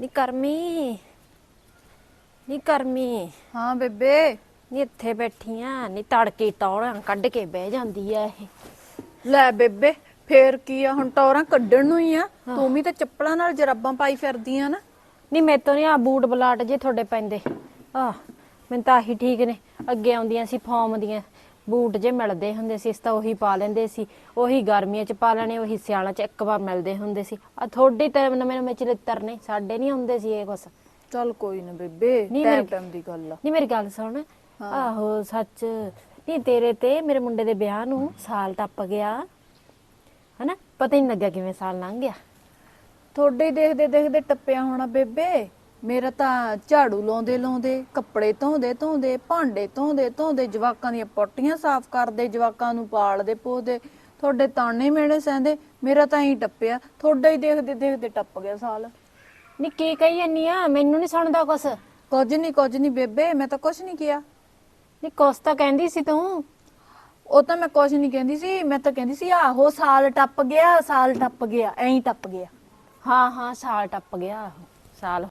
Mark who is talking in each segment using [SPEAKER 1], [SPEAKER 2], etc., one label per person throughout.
[SPEAKER 1] ਨੀ ਕਰਮੀ। ਨੀ ਕਰਮੀ।
[SPEAKER 2] ਹਾਂ ਬੇਬੇ।
[SPEAKER 1] ਨੀ ਇੱਥੇ ਬੈਠੀ ਆ ਨੀ ਤੜਕੇ ਟੌਰਾਂ ਕੱਢ ਕੇ ਬਹਿ ਜਾਂਦੀ ਆ ਇਹ।
[SPEAKER 2] ਲੈ ਬੇਬੇ ਫੇਰ ਕੀ ਆ ਹੁਣ ਟੌਰਾਂ ਕੱਢਣ ਨੂੰ ਹੀ ਆ। ਤੂੰ ਵੀ ਤਾਂ ਚੱਪਲਾਂ ਨਾਲ ਜਰਾਬਾਂ ਪਾਈ ਫਿਰਦੀ ਆ ਨਾ
[SPEAKER 1] ਨੀ ਮੇਤੋਂ ਨੀ ਆ ਬੂਟ ਬਲਾਟ ਜੇ ਤੁਹਾਡੇ ਪੈਂਦੇ। ਆ ਮੈਨੂੰ ਤਾਂ ਆਹੀ ਠੀਕ ਨੇ। ਅੱਗੇ ਆਉਂਦੀਆਂ ਸੀ ਫਾਰਮ ਦੀਆਂ। ਬੂਟ ਜੇ ਮਿਲਦੇ ਹੁੰਦੇ ਸੀ ਇਸ ਤਾਂ ਉਹੀ ਪਾ ਲੈਂਦੇ ਸੀ। ਉਹੀ ਗਰਮੀਆਂ ਚ ਪਾ ਲੈਣੇ ਉਹੀ ਸਿਆਲਾਂ ਚ ਇੱਕ ਵਾਰ ਮਿਲਦੇ ਹੁੰਦੇ ਸੀ। ਆ ਥੋੜੀ ਤਾਂ ਨਵੇਂ ਨਵੇਂ ਚਲਿੱਤਰ ਨੇ ਸਾਡੇ ਨਹੀਂ ਹੁੰਦੇ ਸੀ ਇਹ ਕੁਛ।
[SPEAKER 2] ਚੱਲ ਕੋਈ ਨਾ ਬੇਬੇ ਟਾਈਮ ਟਾਈਮ ਦੀ ਗੱਲ ਆ।
[SPEAKER 1] ਨਹੀਂ ਮੇਰੀ ਗੱਲ ਸੁਣ। ਆਹੋ ਸੱਚ। ਨਹੀਂ ਤੇਰੇ ਤੇ ਮੇਰੇ ਮੁੰਡੇ ਦੇ ਵਿਆਹ ਨੂੰ ਸਾਲ ਟੱਪ ਗਿਆ। ਹਨਾ? ਪਤਾ ਹੀ ਨਹੀਂ ਲੱਗਿਆ ਕਿਵੇਂ ਸਾਲ ਲੰਘ ਗਿਆ।
[SPEAKER 2] ਤੁਹਾਡੇ ਦੇਖਦੇ ਦੇਖਦੇ ਟੱਪਿਆ ਹੋਣਾ ਬੇਬੇ। ਮੇਰਾ ਤਾਂ ਝਾੜੂ ਲਾਉਂਦੇ ਲਾਉਂਦੇ ਕੱਪੜੇ ਧੋਂਦੇ ਧੋਂਦੇ ਭਾਂਡੇ ਧੋਂਦੇ ਧੋਂਦੇ ਜਵਾਕਾਂ ਦੀਆਂ ਪੋਟੀਆਂ ਸਾਫ਼ ਕਰਦੇ ਜਵਾਕਾਂ ਨੂੰ ਪਾਲਦੇ ਪੋਦੇ ਤੁਹਾਡੇ ਤਾਣੇ ਮੇੜੇ ਸਹਿੰਦੇ ਮੇਰਾ ਤਾਂ ਹੀ ਟੱਪਿਆ ਤੁਹਾਡਾ ਹੀ ਦੇਖਦੇ ਦੇਖਦੇ ਟੱਪ ਗਿਆ ਸਾਲ।
[SPEAKER 1] ਨਹੀਂ ਕੀ ਕਹੀ ਜਾਨੀ ਆ? ਮੈਨੂੰ ਨਹੀਂ ਸੁਣਦਾ ਕੁਛ।
[SPEAKER 2] ਕੁਝ ਨਹੀਂ ਕੁਝ ਨਹੀਂ ਬੇਬੇ ਮੈਂ ਤਾਂ ਕੁਝ ਨਹੀਂ ਕਿਹਾ।
[SPEAKER 1] ਨਹੀਂ ਕੁਛ ਤਾਂ ਕਹਿੰਦੀ ਸੀ ਤੂੰ।
[SPEAKER 2] ਉਹ ਤਾਂ ਮੈਂ ਕੁਝ ਨਹੀਂ ਕਹਿੰਦੀ ਸੀ ਮੈਂ ਤਾਂ ਕਹਿੰਦੀ ਸੀ ਆਹੋ ਸਾਲ ਟੱਪ ਗਿਆ ਸਾਲ ਟੱਪ ਗਿਆ ਐਂ ਹੀ ਟੱਪ ਗਿਆ।
[SPEAKER 1] ਹਾਂ ਹਾਂ ਸਾਲ ਟੱਪ ਗਿਆ ਸਾਲ।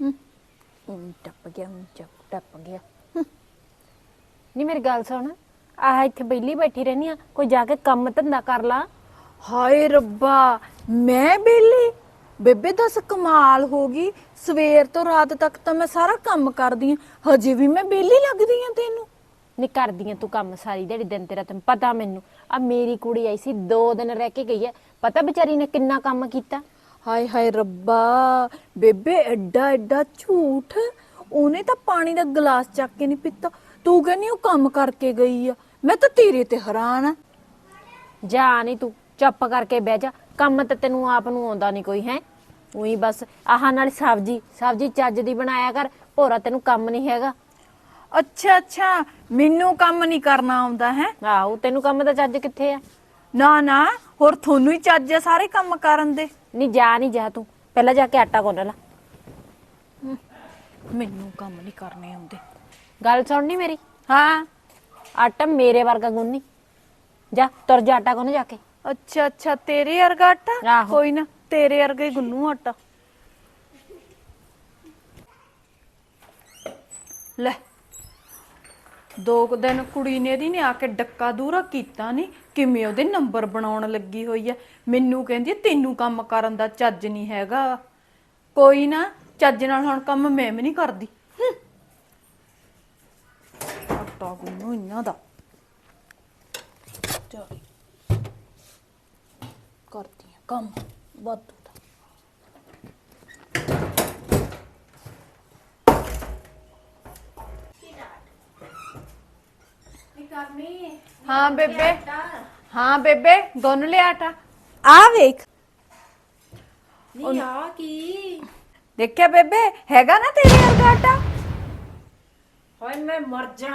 [SPEAKER 2] ਹਮ,
[SPEAKER 1] ਟੱਪ ਗਿਆ ਹਮ, ਚੱਪ ਟੱਪ ਗਿਆ। ਨਹੀਂ ਮੇਰੀ ਗੱਲ ਸੁਣ ਆਹ ਇੱਥੇ ਬੈਲੀ ਬੈਠੀ ਰਹਿਨੀ ਆ ਕੋਈ ਜਾ ਕੇ ਕੰਮ ਧੰਦਾ ਕਰ ਲਾ।
[SPEAKER 2] ਹਾਏ ਰੱਬਾ ਮੈਂ ਬੇਲੀ? ਬੇਬੇ ਦੱਸ ਕਮਾਲ ਹੋ ਗਈ। ਸਵੇਰ ਤੋਂ ਰਾਤ ਤੱਕ ਤਾਂ ਮੈਂ ਸਾਰਾ ਕੰਮ ਕਰਦੀ ਆ। ਹਜੇ ਵੀ ਮੈਂ ਬੇਲੀ ਲੱਗਦੀ ਆ ਤੈਨੂੰ?
[SPEAKER 1] ਨਹੀਂ ਕਰਦੀ ਆਂ ਤੂੰ ਕੰਮ ਸਾਰੀ ਦਿਹਾੜੀ ਦਿਨ ਤੇਰਾ ਤੈਨੂੰ ਪਤਾ ਮੈਨੂੰ। ਆ ਮੇਰੀ ਕੁੜੀ ਆਈ ਸੀ 2 ਦਿਨ ਰਹਿ ਕੇ ਗਈ ਹੈ ਪਤਾ ਵਿਚਾਰੀ ਨੇ ਕਿੰਨਾ ਕੰਮ ਕੀਤਾ?
[SPEAKER 2] ਹਾਏ ਹਾਏ ਰੱਬਾ ਬੇਬੇ ਐਡਾ ਐਡਾ ਝੂਠ। ਉਹਨੇ ਤਾਂ ਪਾਣੀ ਦਾ ਗਲਾਸ ਚੱਕ ਕੇ ਨਹੀਂ ਪੀਤਾ। ਤੂੰ ਕਹਿੰਦੀ ਉਹ ਕੰਮ ਕਰਕੇ ਗਈ ਆ। ਮੈਂ ਤਾਂ ਤੇਰੇ ਤੇ ਹੈਰਾਨ ਆ।
[SPEAKER 1] ਜਾ ਨਹੀਂ ਤੂੰ ਚੁੱਪ ਕਰਕੇ ਬਹਿ ਜਾ। ਕੰਮ ਤੇ ਤੈਨੂੰ ਆਪ ਨੂੰ ਆਉਂਦਾ ਨਹੀਂ ਕੋਈ ਹੈ। ਉਹੀ ਬਸ ਆਹ ਨਾਲ ਸਬਜੀ ਸਬਜੀ ਚੱਜ ਦੀ ਬਣਾਇਆ ਕਰ। ਭੋਰਾ ਤੈਨੂੰ ਕੰਮ ਨਹੀਂ ਹੈਗਾ।
[SPEAKER 2] ਅੱਛਾ ਅੱਛਾ ਮੈਨੂੰ ਕੰਮ ਨਹੀਂ ਕਰਨਾ ਆਉਂਦਾ ਹੈ।
[SPEAKER 1] ਆਹੋ ਤੈਨੂੰ ਕੰਮ ਦਾ ਚੱਜ ਕਿੱਥੇ ਆ?
[SPEAKER 2] ਨਾ ਨਾ ਹੋਰ ਤੁਹਾਨੂੰ ਹੀ ਚੱਜ ਆ ਸਾਰੇ ਕੰਮ ਕਰਨ ਦੇ।
[SPEAKER 1] ਨਹੀਂ ਜਾ ਨਹੀਂ ਜਾ ਤੂੰ। ਪਹਿਲਾਂ ਜਾ ਕੇ ਆਟਾ ਗੁੰਨ ਲੈ।
[SPEAKER 2] ਮੈਨੂੰ ਕੰਮ ਨਹੀਂ ਕਰਨੇ ਆਉਂਦੇ।
[SPEAKER 1] ਗੱਲ ਸੁਣਨੀ ਮੇਰੀ?
[SPEAKER 2] ਹਾਂ।
[SPEAKER 1] ਆਟਾ ਮੇਰੇ ਵਰਗਾ ਗੁੰਨੀ। ਜਾ ਤੁਰ ਜਾ ਆਟਾ ਗੁੰਨ ਜਾ ਕੇ।
[SPEAKER 2] ਅੱਛਾ ਅੱਛਾ ਤੇਰੇ ਵਰਗਾ ਆਟਾ?
[SPEAKER 1] ਆਹੋ।
[SPEAKER 2] ਕੋਈ ਨਾ ਤੇਰੇ ਵਰਗਾ ਹੀ ਗੁੰਨੂ ਆਟਾ। ਲੈ। ਦੋ ਕੁ ਦਿਨ ਕੁੜੀ ਨੇ ਇਹਦੀ ਨੇ ਆ ਕੇ ਡੱਕਾ ਦੂਰਾ ਕੀਤਾ ਨਹੀਂ ਕਿਵੇਂ ਉਹਦੇ ਨੰਬਰ ਬਣਾਉਣ ਲੱਗੀ ਹੋਈ ਆ। ਮੈਨੂੰ ਕਹਿੰਦੀ ਆ, ਤੈਨੂੰ ਕੰਮ ਕਰਨ ਦਾ ਚੱਜ ਨਹੀਂ ਹੈਗਾ। ਕੋਈ ਨਾ ਚੱਜ ਨਾਲ ਹੁਣ ਕੰਮ ਮੈਂ ਵੀ ਨਹੀਂ ਕਰਦੀ। ਆਟਾ ਗੁੰਨੂ ਇਹਨਾਂ ਦਾ। ਚੱਲ। ਕਰਦੀ ਆ ਕੰਮ। ਵਾਧੂ। ਦਾ ਹਾਂ ਬੇਬੇ। ਹਾਂ ਬੇਬੇ ਗੁੰਨ ਲਿਆ ਆਟਾ। ਆ ਵੇਖ।
[SPEAKER 1] ਨਹੀਂ ਆ ਕੀ?
[SPEAKER 2] ਦੇਖਿਆ ਬੇਬੇ ਹੈਗਾ ਨਾ ਤੇਰੇ ਵਰਗਾ ਆਟਾ?
[SPEAKER 1] ਹਾਏ ਮੈਂ ਮਰ ਜਾ